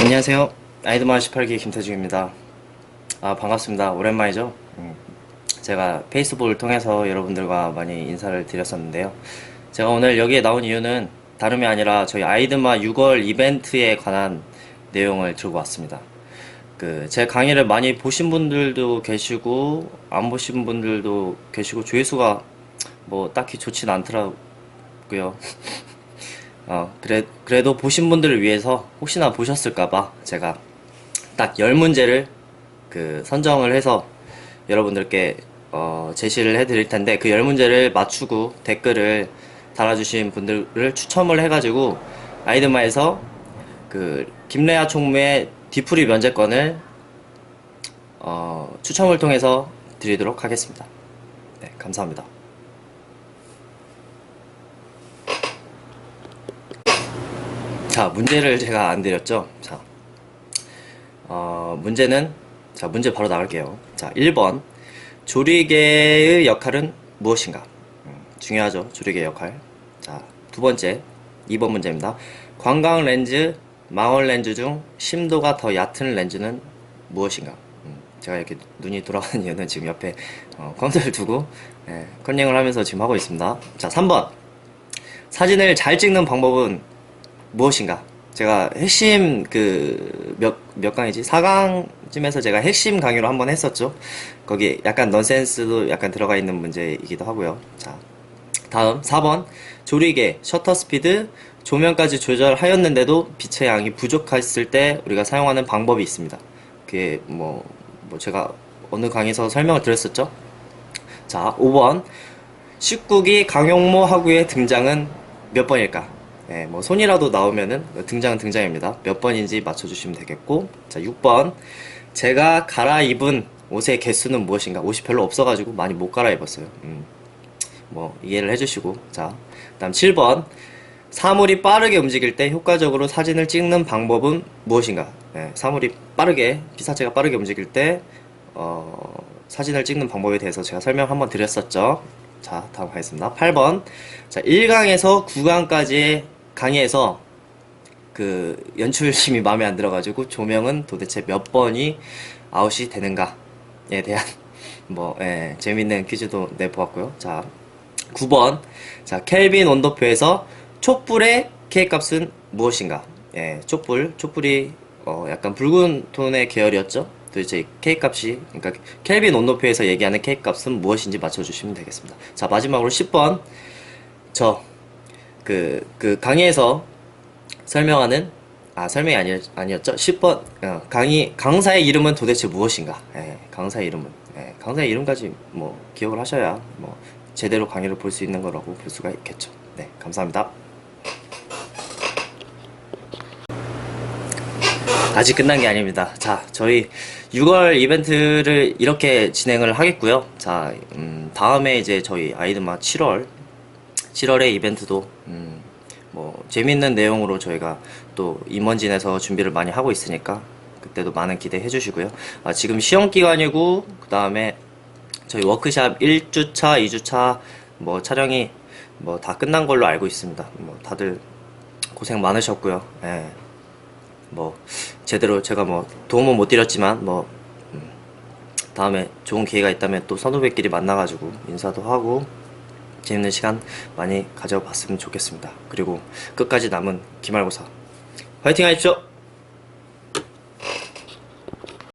안녕하세요. 아이드마 18기 김태중입니다. 아, 반갑습니다. 오랜만이죠? 음, 제가 페이스북을 통해서 여러분들과 많이 인사를 드렸었는데요. 제가 오늘 여기에 나온 이유는 다름이 아니라 저희 아이드마 6월 이벤트에 관한 내용을 들고 왔습니다. 그, 제 강의를 많이 보신 분들도 계시고, 안 보신 분들도 계시고, 조회수가 뭐 딱히 좋진 않더라고요. 어, 그래, 그래도 보신 분들을 위해서 혹시나 보셨을까봐 제가 딱 10문제를 그 선정을 해서 여러분들께 어, 제시를 해드릴 텐데 그 10문제를 맞추고 댓글을 달아주신 분들을 추첨을 해가지고 아이드마에서 그 김래아 총무의 뒤풀이 면제권을 어, 추첨을 통해서 드리도록 하겠습니다. 네, 감사합니다. 자, 문제를 제가 안 드렸죠? 자, 어, 문제는, 자, 문제 바로 나갈게요. 자, 1번. 조리개의 역할은 무엇인가? 음, 중요하죠. 조리개의 역할. 자, 두 번째. 2번 문제입니다. 관광 렌즈, 망원 렌즈 중 심도가 더 얕은 렌즈는 무엇인가? 음, 제가 이렇게 눈이 돌아가는 이유는 지금 옆에 어, 컴퓨터를 두고 예, 컨닝을 하면서 지금 하고 있습니다. 자, 3번. 사진을 잘 찍는 방법은 무엇인가? 제가 핵심 그 몇 몇 강이지? 4강쯤에서 제가 핵심 강의로 한번 했었죠. 거기 약간 넌센스도 약간 들어가 있는 문제이기도 하고요. 자, 다음 4번 조리개, 셔터 스피드, 조명까지 조절하였는데도 빛의 양이 부족했을 때 우리가 사용하는 방법이 있습니다. 그게 뭐, 뭐 제가 어느 강의에서 설명을 드렸었죠. 자, 5번 19기 강용모 하구의 등장은 몇 번일까? 예, 뭐 손이라도 나오면은 등장은 등장입니다. 몇 번인지 맞춰주시면 되겠고 자 6번 제가 갈아입은 옷의 개수는 무엇인가? 옷이 별로 없어가지고 많이 못 갈아입었어요. 음, 뭐 이해를 해주시고 자 그다음 7번 사물이 빠르게 움직일 때 효과적으로 사진을 찍는 방법은 무엇인가? 예, 사물이 빠르게 피사체가 빠르게 움직일 때 어, 사진을 찍는 방법에 대해서 제가 설명 한번 드렸었죠. 자, 다음 가겠습니다. 8번. 자, 1강에서 9강까지의 강의에서 그 연출심이 마음에 안 들어가지고 조명은 도대체 몇 번이 아웃이 되는가에 대한 뭐, 예, 재밌는 퀴즈도 내보았고요. 자, 9번. 자, 켈빈 온도표에서 촛불의 K 값은 무엇인가? 예, 촛불, 촛불이 어, 약간 붉은 톤의 계열이었죠? 도대체 K 값이, 그러니까 켈빈 온도표에서 얘기하는 K 값은 무엇인지 맞춰주시면 되겠습니다. 자, 마지막으로 10번. 저, 그, 그 강의에서 설명하는, 아, 설명이 아니, 아니었죠? 10번, 어, 강의, 강사의 이름은 도대체 무엇인가? 예, 강사의 이름은. 예, 강사의 이름까지 뭐 기억을 하셔야 뭐 제대로 강의를 볼 수 있는 거라고 볼 수가 있겠죠. 네, 감사합니다. 아직 끝난 게 아닙니다. 자, 저희 6월 이벤트를 이렇게 진행을 하겠고요. 자, 음, 다음에 이제 저희 아이드마 7월, 7월의 이벤트도, 음, 뭐, 재밌는 내용으로 저희가 또 임원진에서 준비를 많이 하고 있으니까, 그때도 많은 기대해 주시고요. 아, 지금 시험 기간이고, 그 다음에 저희 워크샵 1주차, 2주차, 뭐, 촬영이 뭐 다 끝난 걸로 알고 있습니다. 뭐, 다들 고생 많으셨고요. 예. 뭐 제대로 제가 뭐 도움은 못 드렸지만 뭐 음, 다음에 좋은 기회가 있다면 또 선후배끼리 만나가지고 인사도 하고 재밌는 시간 많이 가져봤으면 좋겠습니다. 그리고 끝까지 남은 기말고사 화이팅 하십시오.